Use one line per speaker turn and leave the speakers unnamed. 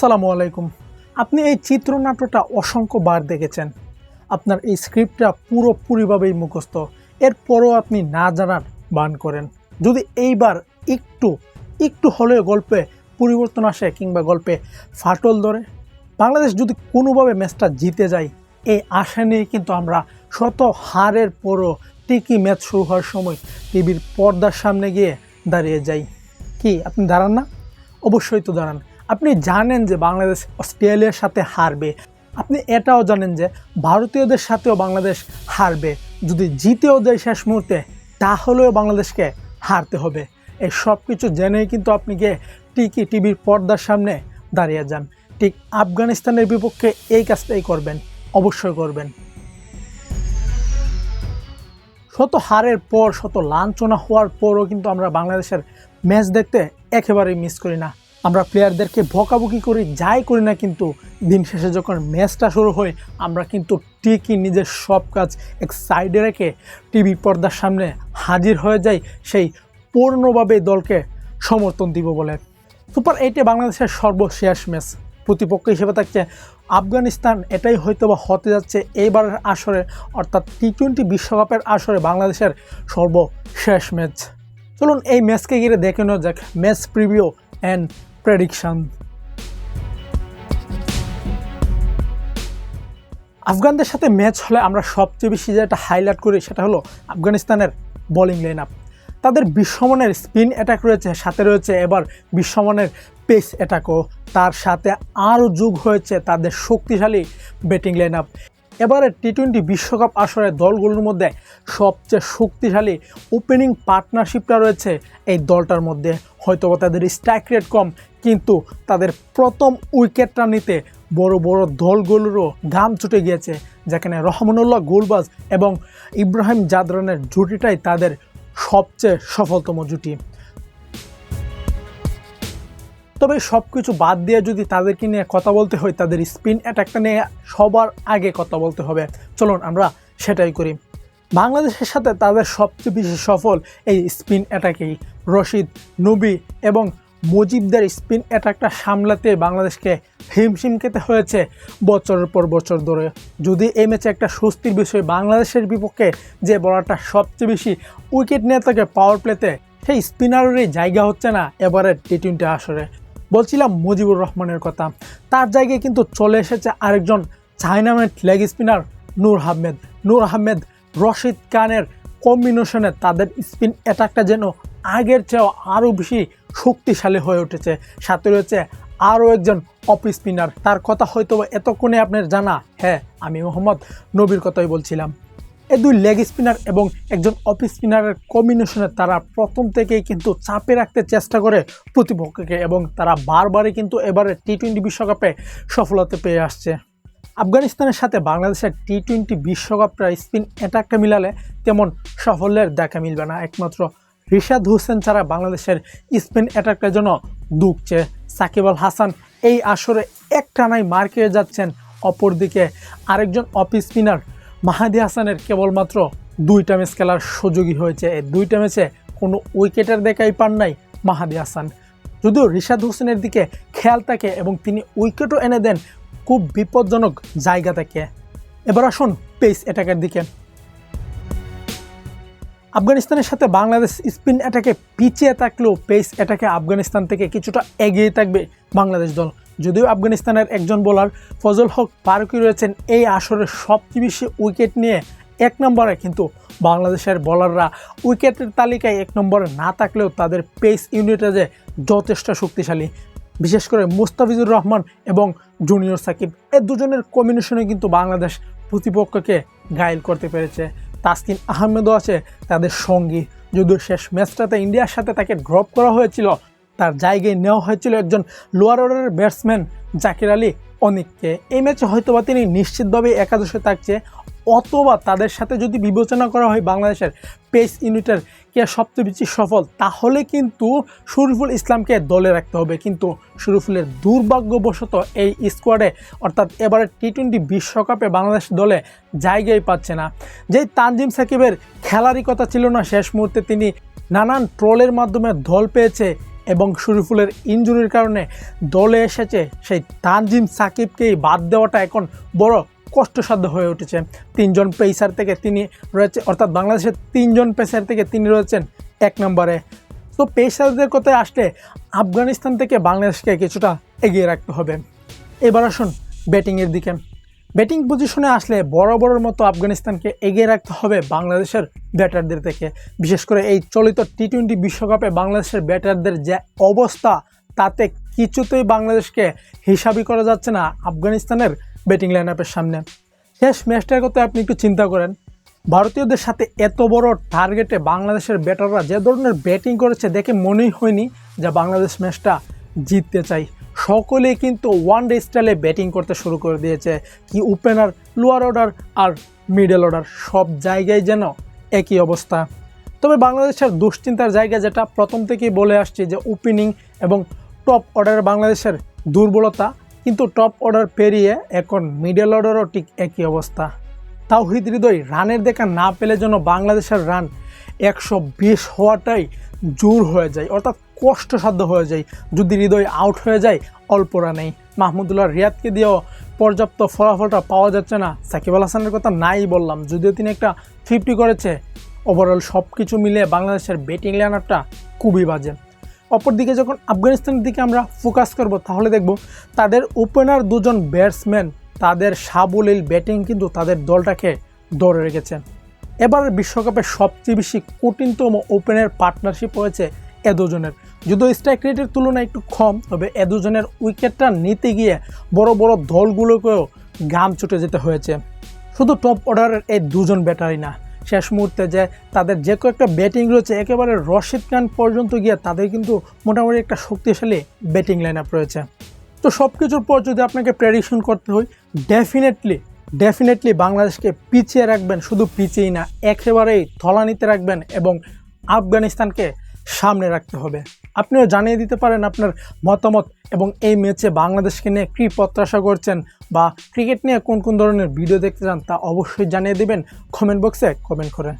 সালামু আলাইকুম। আপনি এই চিত্রনাট্যটা অসংখ্য বার দেখেছেন। আপনার এই স্ক্রিপ্টটা পুরোপুরিভাবেই মুখস্থ। এরপরও আপনি না জানার বান করেন। যদি এইবার একটু একটু হলেও গল্পে পরিবর্তন আসে কিংবা গল্পে ফাটল ধরে, বাংলাদেশ যদি কোনোভাবে ম্যাচটা জিতে যায় এই আশা নিয়ে কিন্তু আমরা শত হারের পরও টিকি ম্যাচ শুরু হওয়ার সময় টিভির পর্দার সামনে গিয়ে দাঁড়িয়ে যাই। কি, আপনি দাঁড়ান না? অবশ্যই তো দাঁড়ান। আপনি জানেন যে বাংলাদেশ অস্ট্রেলিয়ার সাথে হারবে। আপনি এটাও জানেন যে ভারতীয়দের সাথেও বাংলাদেশ হারবে। যদি জিতেও দেয় শেষ মুহূর্তে, তাহলেও বাংলাদেশকে হারতে হবে। এই সব কিছু জেনেই কিন্তু আপনি গিয়ে টিকি টিভির পর্দার সামনে দাঁড়িয়ে যান। ঠিক আফগানিস্তানের বিপক্ষে এই কাজটাই করবেন, অবশ্যই করবেন। শত হারের পর, শত লাঞ্ছনা হওয়ার পরও কিন্তু আমরা বাংলাদেশের ম্যাচ দেখতে একেবারেই মিস করি না। আমরা প্লেয়ারদেরকে বকাবকি করি যাই করি না কিন্তু দিন শেষে যখন ম্যাচটা শুরু হয়, আমরা কিন্তু ঠিকই নিজের সব কাজ এক সাইডে রেখে টিভি পর্দার সামনে হাজির হয়ে যাই, সেই পূর্ণভাবে দলকে সমর্থন দিব বলে। সুপার এইটে বাংলাদেশের সর্বশেষ ম্যাচ। প্রতিপক্ষ হিসেবে থাকছে আফগানিস্তান। এটাই হয়তো বা হতে যাচ্ছে এইবারের আসরে, অর্থাৎ টি টোয়েন্টি বিশ্বকাপের আসরে বাংলাদেশের সর্বশেষ ম্যাচ। চলুন এই ম্যাচকে ঘিরে দেখে নেওয়া যাক ম্যাচ প্রিভিউ অ্যান্ড প্রেডিকশন আফগানদের সাথে ম্যাচ হলে আমরা সবচেয়ে বেশি যেটা হাইলাইট করি সেটা হলো আফগানিস্তানের বোলিং লাইন আপ তাদের বিশ্বমানের স্পিন অ্যাটাক রয়েছে, সাথে রয়েছে এবার বিশ্বমানের পেস অ্যাটাকও তার সাথে আরও যুগ হয়েছে তাদের শক্তিশালী ব্যাটিং লাইন আপ এবারে টি টোয়েন্টি বিশ্বকাপ আসরে দলগুলোর মধ্যে সবচেয়ে শক্তিশালী ওপেনিং পার্টনারশিপটা রয়েছে এই দলটার মধ্যে। হয়তো তাদের স্ট্রাইক রেট কম, কিন্তু তাদের প্রথম উইকেটটা নিতে বড় বড় দলগুলোরও গাম ছুটে গিয়েছে, যেখানে রহমানুল্লাহ গোলবাজ এবং ইব্রাহিম জাদরানের জুটিটাই তাদের সবচেয়ে সফলতম জুটি। তবে সব কিছু বাদ দিয়ে যদি তাদেরকে নিয়ে কথা বলতে হয়, তাদের স্পিন অ্যাটাকটা নিয়ে সবার আগে কথা বলতে হবে। চলুন, আমরা সেটাই করি। বাংলাদেশের সাথে তাদের সবচেয়ে বেশি সফল এই স্পিন অ্যাটাকেই। রশিদ, নবী এবং মুজিবদের স্পিন অ্যাটাকটা সামলাতে বাংলাদেশকে হিমশিম খেতে হয়েছে বছরের পর বছর ধরে। যদি এই ম্যাচে একটা স্বস্তির বিষয় বাংলাদেশের বিপক্ষে যে বলারটা সবচেয়ে বেশি উইকেট নিয়ে থাকে পাওয়ার প্লেতে সেই স্পিনারেরই জায়গা হচ্ছে না এবারে টি টোয়েন্টি আসরে। বলছিলাম মুজিবুর রহমানের কথা। তার জায়গায় কিন্তু চলে এসেছে আরেকজন চাইনামেট লেগ স্পিনার নূর আহমেদ। নূর আহমেদ রশিদ খানের কম্বিনেশনে তাদের স্পিন অ্যাটাকটা যেন আগের চেয়েও আরও বেশি শক্তিশালী হয়ে উঠেছে। সাথে রয়েছে আরও একজন অফ স্পিনার তার কথা হয়তো এতক্ষণে আপনার জানা। হ্যাঁ আমি মোহাম্মদ নবীর কথাই বলছিলাম। এই দুই লেগ স্পিনার এবং একজন অফ স্পিনারের কম্বিনেশনে তারা প্রথম থেকেই কিন্তু চাপে রাখতে চেষ্টা করে প্রতিপক্ষকে এবং তারা বারবারই কিন্তু এবারে টি টোয়েন্টি বিশ্বকাপে সফলতা পেয়ে আসছে। আফগানিস্তানের সাথে বাংলাদেশের টি টোয়েন্টি বিশ্বকাপটা স্পিন অ্যাটাকটা মিলালে তেমন সাফল্যের দেখা মিলবে না। একমাত্র রিশাদ হোসেন ছাড়া বাংলাদেশের স্পিন অ্যাটাকটার জন্য দুঃখছে সাকিব আল হাসান এই আসরে এক টানাই মার খেয়ে যাচ্ছেন। অপরদিকে আরেকজন অফ স্পিনার মাহাদি হাসানের কেবলমাত্র দুইটা ম্যাচ খেলার সুযোগই হয়েছে। এই দুইটা ম্যাচে কোনো উইকেটের দেখাই পান নাই মাহাদি হাসান। যদিও রিশাদ হোসেনের দিকে খেয়াল থাকে এবং তিনি উইকেটও এনে দেন খুব বিপজ্জনক জায়গা থেকে। এবার আসুন পেস অ্যাটাকের দিকে। আফগানিস্তানের সাথে বাংলাদেশ স্পিন অ্যাটাকে পিছিয়ে থাকলেও পেস অ্যাটাকে আফগানিস্তান থেকে কিছুটা এগিয়ে থাকবে বাংলাদেশ দল। যদিও আফগানিস্তানের একজন বোলার ফজল হক পারকি রয়েছেন, এই আসরের সবচেয়ে বেশি উইকেট নিয়ে এক নম্বরে, কিন্তু বাংলাদেশের বোলাররা উইকেটের তালিকায় এক নম্বরে না থাকলেও তাদের পেস ইউনিটে যে যথেষ্ট শক্তিশালী, বিশেষ করে মুস্তাফিজুর রহমান এবং জুনিয়র সাকিব, এ দুজনের কম্বিনেশনে কিন্তু বাংলাদেশ প্রতিপক্ষকে ঘায়েল করতে পেরেছে। তাসকিন আহমেদও আছে তাদের সঙ্গী, যদিও শেষ ম্যাচটাতে ইন্ডিয়ার সাথে তাকে ড্রপ করা হয়েছিল তার জায়গায় নেওয়া হয়েছিল একজন লোয়ার অর্ডারের ব্যাটসম্যান জাকির আলী অনিককে। এই ম্যাচে হয়তোবা তিনি নিশ্চিতভাবে একাদশে থাকছে, অথবা তাদের সাথে যদি বিবেচনা করা হয় বাংলাদেশের পেস ইউনিটের কে সবচেয়ে বেশি সফল, তাহলে কিন্তু শরীফুল ইসলামকে দলে রাখতে হবে। কিন্তু শরীফুলের দুর্ভাগ্যবশত এই স্কোয়াডে অর্থাৎ এবারে টি টোয়েন্টি বিশ্বকাপে বাংলাদেশ দলে জায়গাই পাচ্ছে না। যেই তানজিম সাকিবের খেলারই কথা ছিল না, শেষ মুহূর্তে তিনি নানান ট্রলের মাধ্যমে দল পেয়েছে এবং শরীফুলের ইনজুরির কারণে দলে এসেছে সেই তানজিম সাকিবকেই বাদ দেওয়াটা এখন বড় কষ্টসাধ্য হয়ে উঠেছে। তিনজন পেসার থেকে তিনি রয়েছে, অর্থাৎ বাংলাদেশের তিনজন পেসার থেকে তিনি রয়েছেন এক নম্বরে। তো পেসারদের কথায় আসলে আফগানিস্তান থেকে বাংলাদেশকে কিছুটা এগিয়ে রাখতে হবে। এবার আসুন ব্যাটিংয়ের দিকে। ব্যাটিং পজিশনে আসলে বড় বড়র মতো আফগানিস্তানকে এগিয়ে রাখতে হবে বাংলাদেশের ব্যাটারদের থেকে। বিশেষ করে এই চলিত টি টোয়েন্টি বিশ্বকাপে বাংলাদেশের ব্যাটারদের যে অবস্থা, তাতে কিছুতেই বাংলাদেশকে হিসাবই করা যাচ্ছে না আফগানিস্তানের ব্যাটিং লাইন আপের সামনে। শেষ ম্যাচটার কথা আপনি একটু চিন্তা করেন। ভারতীয়দের সাথে এত বড় টার্গেটে বাংলাদেশের ব্যাটাররা যে ধরনের ব্যাটিং করেছে দেখে মনেই হয়নি যে বাংলাদেশ ম্যাচটা জিততে চাই। সকলেই কিন্তু ওয়ান ডে স্টাইলে ব্যাটিং করতে শুরু করে দিয়েছে। কি ওপেনার লোয়ার অর্ডার আর মিডল অর্ডার সব জায়গায় যেন একই অবস্থা। তবে বাংলাদেশের দুশ্চিন্তার জায়গা যেটা, প্রথম থেকেই বলে আসছি যে ওপেনিং এবং টপ অর্ডারে বাংলাদেশের দুর্বলতা, কিন্তু টপ অর্ডার পেরিয়ে এখন মিডল অর্ডারও ঠিক একই অবস্থা। তাওহিদ হৃদয়, রানের দেখা না পেলে যেন বাংলাদেশের রান একশো বিশ হওয়াটাই জোর হয়ে যায়। অর্থাৎ কষ্টসাধ্য হয়ে যায়। যদি হৃদয় আউট হয়ে যায় অল্প রানেই মাহমুদুল্লাহ রিয়াদকে দিয়েও পর্যাপ্ত ফলাফলটা পাওয়া যাচ্ছে না। সাকিব আল হাসানের কথা নাই বললাম, যদিও তিনি একটা ফিফটি করেছে। ওভারঅল সব কিছু মিলে বাংলাদেশের ব্যাটিং লাইনারটা খুবই বাজে। অপরদিকে যখন আফগানিস্তানের দিকে আমরা ফোকাস করব, তাহলে দেখব তাদের ওপেনার দুজন ব্যাটসম্যান তাদের সাবলীল ব্যাটিং কিন্তু তাদের দলটাকে ধরে রেখেছে। এবার বিশ্বকাপে সবচেয়ে বেশি কঠিনতম ওপেনের পার্টনারশিপ হয়েছে এ দুজনের। যদিও স্ট্রাইক রেটের তুলনায় একটু কম, তবে এ দুজনের উইকেটটা নিতে গিয়ে বড় বড় দলগুলোকেও গাম ছুটে যেতে হয়েছে। শুধু টপ অর্ডারের এই দুজন ব্যাটারি না, শেষ মুহূর্তে যে তাদের যে কয়েকটা ব্যাটিং রয়েছে, একেবারে রশিদ খান পর্যন্ত গিয়ে তাদের কিন্তু মোটামুটি একটা শক্তিশালী ব্যাটিং লাইন আপ রয়েছে। তো সব কিছুর পর যদি আপনাকে প্রেডিকশন করতে হয় ডেফিনেটলি ডেফিনেটলি বাংলাদেশকে পিছিয়ে রাখবেন, শুধু পিছিয়েই না, একেবারেই থলানিতে রাখবেন এবং আফগানিস্তানকে সামনে রাখতে হবে। আপনিও জানিয়ে দিতে পারেন আপনার মতামত এবং এই ম্যাচে বাংলাদেশকে নিয়ে কী প্রত্যাশা করছেন বা ক্রিকেট নিয়ে কোন কোন ধরনের ভিডিও দেখতে চান তা অবশ্যই জানিয়ে দেবেন। কমেন্ট বক্সে কমেন্ট করে।